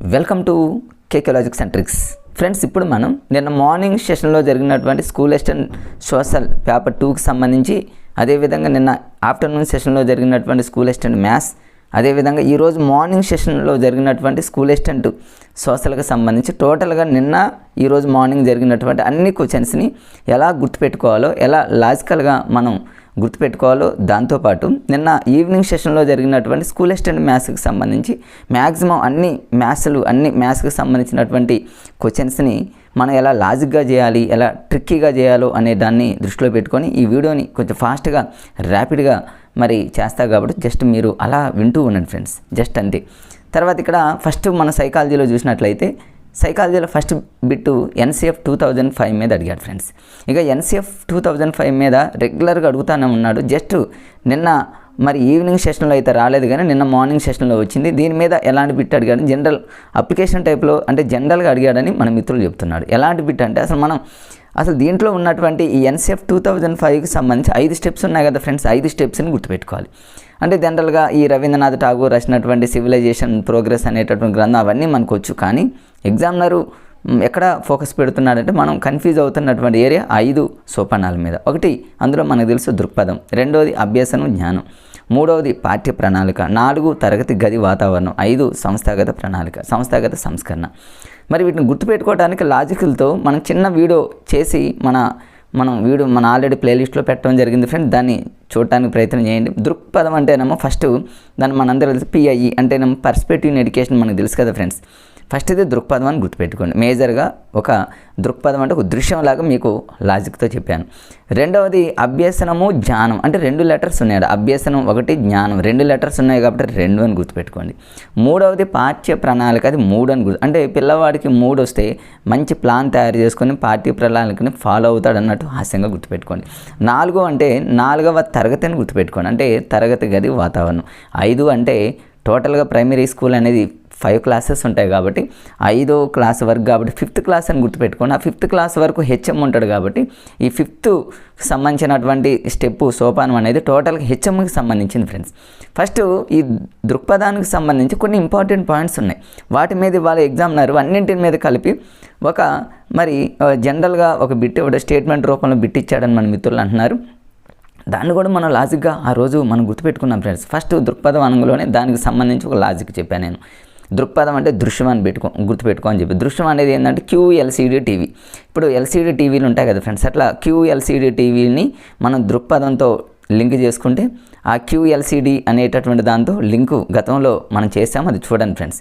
Welcome to KK logics and tricks friends ఇప్పుడు మనం నిన్న మార్నింగ్ సెషన్లో జరిగినటువంటి స్కూల్ అసిస్టెంట్ సోషల్ పేపర్ టూకి సంబంధించి అదేవిధంగా నిన్న ఆఫ్టర్నూన్ సెషన్లో జరిగినటువంటి స్కూల్ అసిస్టెంట్ మ్యాథ్స్ అదేవిధంగా ఈరోజు మార్నింగ్ సెషన్లో జరిగినటువంటి స్కూల్ అసిస్టెంట్ సోషల్కి సంబంధించి టోటల్గా నిన్న ఈరోజు మార్నింగ్ జరిగినటువంటి అన్ని క్వశ్చన్స్ని ఎలా గుర్తుపెట్టుకోవాలో ఎలా లాజికల్గా మనం గుర్తుపెట్టుకోవాలో దాంతోపాటు నిన్న ఈవినింగ్ సెషన్లో జరిగినటువంటి స్కూల్ అసిస్టెంట్ మ్యాథ్స్కి సంబంధించి మ్యాక్సిమం అన్ని మ్యాథ్స్లు అన్ని మ్యాథ్స్కి సంబంధించినటువంటి క్వశ్చన్స్ని మనం ఎలా లాజిక్గా చేయాలి ఎలా ట్రిక్కీగా చేయాలో అనే దాన్ని దృష్టిలో పెట్టుకొని ఈ వీడియోని కొంచెం ఫాస్ట్గా ర్యాపిడ్గా మరి చేస్తా కాబట్టి జస్ట్ మీరు అలా వింటూ ఉండండి ఫ్రెండ్స్. జస్ట్ అంతే. తర్వాత ఇక్కడ ఫస్ట్ మన సైకాలజీలో చూసినట్లయితే సైకాలజీలో first bit NCF two thousand five మీద అడిగాడు ఫ్రెండ్స్. ఇక ఎన్సీఎఫ్ టూ థౌజండ్ ఫైవ్ మీద రెగ్యులర్గా అడుగుతానే ఉన్నాడు. జస్ట్ నిన్న మరి ఈవినింగ్ సెషన్లో అయితే రాలేదు కానీ నిన్న మార్నింగ్ సెషన్లో వచ్చింది. దీని మీద ఎలాంటి బిట్ అడిగాడు? జనరల్ అప్లికేషన్ టైప్లో అంటే జనరల్గా అడిగాడని మన మిత్రులు చెప్తున్నాడు ఎలాంటి బిట్ అంటే అసలు మనం అసలు దీంట్లో ఉన్నటువంటి ఈ ఎన్సీఎఫ్ టూ థౌజండ్ ఫైవ్కి సంబంధించి ఐదు స్టెప్స్ ఉన్నాయి కదా ఫ్రెండ్స్ ఐదు స్టెప్స్ని గుర్తుపెట్టుకోవాలి. అంటే జనరల్గా ఈ రవీంద్రనాథ్ ఠాగూర్ రాసినటువంటి సివిలైజేషన్ ప్రోగ్రెస్ అనేటటువంటి గ్రంథం అవన్నీ మనకు వచ్చు కానీ ఎగ్జామినరు ఎక్కడ ఫోకస్ పెడుతున్నాడంటే మనం కన్ఫ్యూజ్ అవుతున్నటువంటి ఏరియా ఐదు సోపానాల మీద. ఒకటి అందులో మనకు తెలుసు దృక్పథం. రెండవది అభ్యసనం జ్ఞానం. మూడవది పాఠ్య ప్రణాళిక. నాలుగు తరగతి గది వాతావరణం. ఐదు సంస్థాగత ప్రణాళిక సంస్థాగత సంస్కరణ. మరి వీటిని గుర్తుపెట్టుకోవడానికి లాజికల్తో మనం చిన్న వీడియో చేసి మన మనం వీడియో మన ఆల్రెడీ ప్లేలిస్ట్లో పెట్టడం జరిగింది ఫ్రెండ్ దాన్ని చూడటానికి ప్రయత్నం చేయండి. దృక్పథం అంటేనేమో ఫస్ట్ దాన్ని మనందరూ తెలుసు పిఐఈ అంటేనేమో పర్స్పెక్టివ్ ఎడ్యుకేషన్ మనకు తెలుసు కదా ఫ్రెండ్స్. ఫస్ట్ ఇది దృక్పథం అని గుర్తుపెట్టుకోండి. మేజర్గా ఒక దృక్పథం అంటే ఒక దృశ్యంలాగా మీకు లాజిక్తో చెప్పాను. రెండవది అభ్యసనము జ్ఞానం. అంటే రెండు లెటర్స్ ఉన్నాయి అభ్యసనం ఒకటి జ్ఞానం. రెండు లెటర్స్ ఉన్నాయి కాబట్టి రెండు అని గుర్తుపెట్టుకోండి. మూడవది పాఠ్య ప్రణాళిక. అది మూడు అని గుర్తు అంటే పిల్లవాడికి మూడు వస్తే మంచి ప్లాన్ తయారు చేసుకొని పాఠ్య ప్రణాళికని ఫాలో అవుతాడు అన్నట్టు హాస్యంగా గుర్తుపెట్టుకోండి. నాలుగో అంటే నాలుగవ తరగతి అని గుర్తుపెట్టుకోండి. అంటే తరగతి గది వాతావరణం. ఐదు అంటే టోటల్గా ప్రైమరీ స్కూల్ అనేది ఫైవ్ క్లాసెస్ ఉంటాయి కాబట్టి ఐదో క్లాస్ వరకు కాబట్టి ఫిఫ్త్ క్లాస్ అని గుర్తుపెట్టుకోండి. ఆ ఫిఫ్త్ క్లాస్ వరకు హెచ్ఎం ఉంటాడు కాబట్టి ఈ ఫిఫ్త్ సంబంధించినటువంటి స్టెప్ సోపానం అనేది టోటల్గా హెచ్ఎంకి సంబంధించింది ఫ్రెండ్స్ ఫస్ట్ ఈ దృక్పథానికి సంబంధించి కొన్ని ఇంపార్టెంట్ పాయింట్స్ ఉన్నాయి. వాటి మీద వాళ్ళ ఎగ్జామినర్ అన్నింటి మీద కలిపి ఒక మరి జనరల్గా ఒక బిట్ స్టేట్మెంట్ రూపంలో బిట్ ఇచ్చాడని మన మిత్రులు అంటున్నారు. దాన్ని కూడా మనం లాజిక్గా ఆ రోజు మనం గుర్తుపెట్టుకున్నాం ఫ్రెండ్స్ ఫస్ట్ దృక్పథం అనగానే దానికి సంబంధించి ఒక లాజిక్ చెప్పాను నేను. దృక్పథం అంటే దృశ్యం అని పెట్టుకో గుర్తుపెట్టుకో అని చెప్పి. దృశ్యం అనేది ఏంటంటే క్యూ ఎల్సీడీ టీవీ. ఇప్పుడు ఎల్సీడీ టీవీలు ఉంటాయి కదా ఫ్రెండ్స్ అట్లా క్యూ ఎల్సీడీ టీవీని మనం దృక్పథంతో లింక్ చేసుకుంటే ఆ క్యూఎల్సిడి అనేటటువంటి దాంతో లింకు గతంలో మనం చేసాము అది చూడండి ఫ్రెండ్స్.